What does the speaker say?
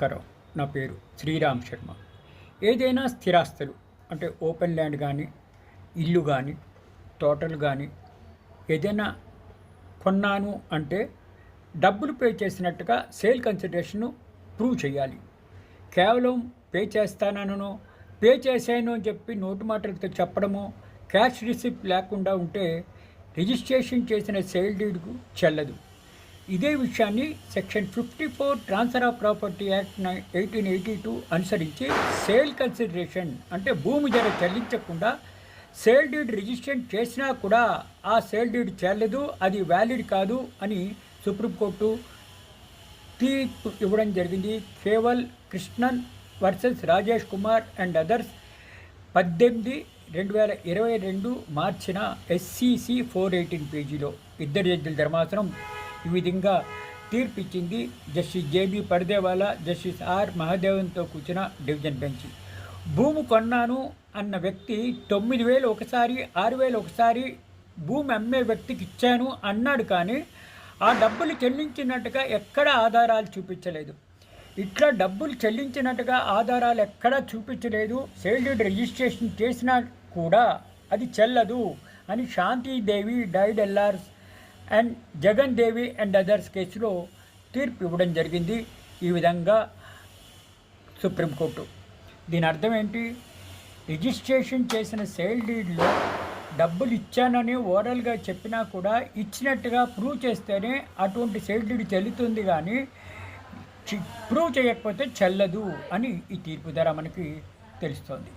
నమస్కారం నా పేరు శ్రీరామ్ శర్మ. ఏదైనా స్థిరాస్తులు అంటే ఓపెన్ ల్యాండ్ కానీ ఇల్లు కానీ తోటలు కానీ ఏదైనా కొన్నాను అంటే డబ్బులు పే చేసినట్టుగా సేల్ కన్సిడరేషన్ను ప్రూవ్ చేయాలి. కేవలం పే చేస్తానను పే చేశాను అని చెప్పి నోటు మాటలతో చెప్పడము క్యాష్ రిసిప్ట్ లేకుండా ఉంటే రిజిస్ట్రేషన్ చేసిన సేల్ డీడ్కు చెల్లదు. ఇదే విషయాన్ని section fifty four transfer of property act eighteen eighty two అనుసరించి సేల్ కన్సిడరేషన్ అంటే భూమి ధర చెల్లించకుండా సేల్ డీడ్ రిజిస్ట్రేషన్ చేసినా కూడా ఆ సేల్ డీడ్ చెల్లదు అది వ్యాలిడ్ కాదు అని సుప్రీంకోర్టు తీర్పు ఇవ్వడం జరిగింది. Keval Krishnan versus Rajesh Kumar and others పద్దెనిమిది రెండు వేల ఇరవై రెండు మార్చిన ఎస్సీసీ ఫోర్ ఎయిటీన్ పేజీలో. ఇద్దరు జడ్జిల ధర్మాసనం ఈ విధంగా తీర్పు ఇచ్చింది justice JB Pardiwala justice R మహాదేవన్తో కూర్చున్న డివిజన్ బెంచ్. భూమి కొన్నాను అన్న వ్యక్తి తొమ్మిది వేలు ఒకసారి ఆరు వేలు ఒకసారి భూమి అమ్మే వ్యక్తికి ఇచ్చాను అన్నాడు కానీ ఆ డబ్బులు చెల్లించినట్టుగా ఎక్కడ ఆధారాలు చూపించలేదు. ఇట్లా డబ్బులు చెల్లించినట్టుగా ఆధారాలు ఎక్కడా చూపించలేదు. సేల్డ్ రిజిస్ట్రేషన్ చేసినా కూడా అది చెల్లదు అని Shanti Devi died LR and Jagan Devi and others కేసులో తీర్పు ఇవ్వడం జరిగింది. ఈ విధంగా సుప్రీంకోర్టు దీని అర్థం ఏంటి? రిజిస్ట్రేషన్ చేసిన సేల్ డీడ్లో డబ్బులు ఇచ్చానని ఓరల్గా చెప్పినా కూడా ఇచ్చినట్టుగా ప్రూవ్ చేస్తేనే అటువంటి సేల్ డీడ్ చెల్లుతుంది కానీ చి- ప్రూవ్ చేయకపోతే చెల్లదు అని ఈ తీర్పు ద్వారా మనకి తెలుస్తోంది.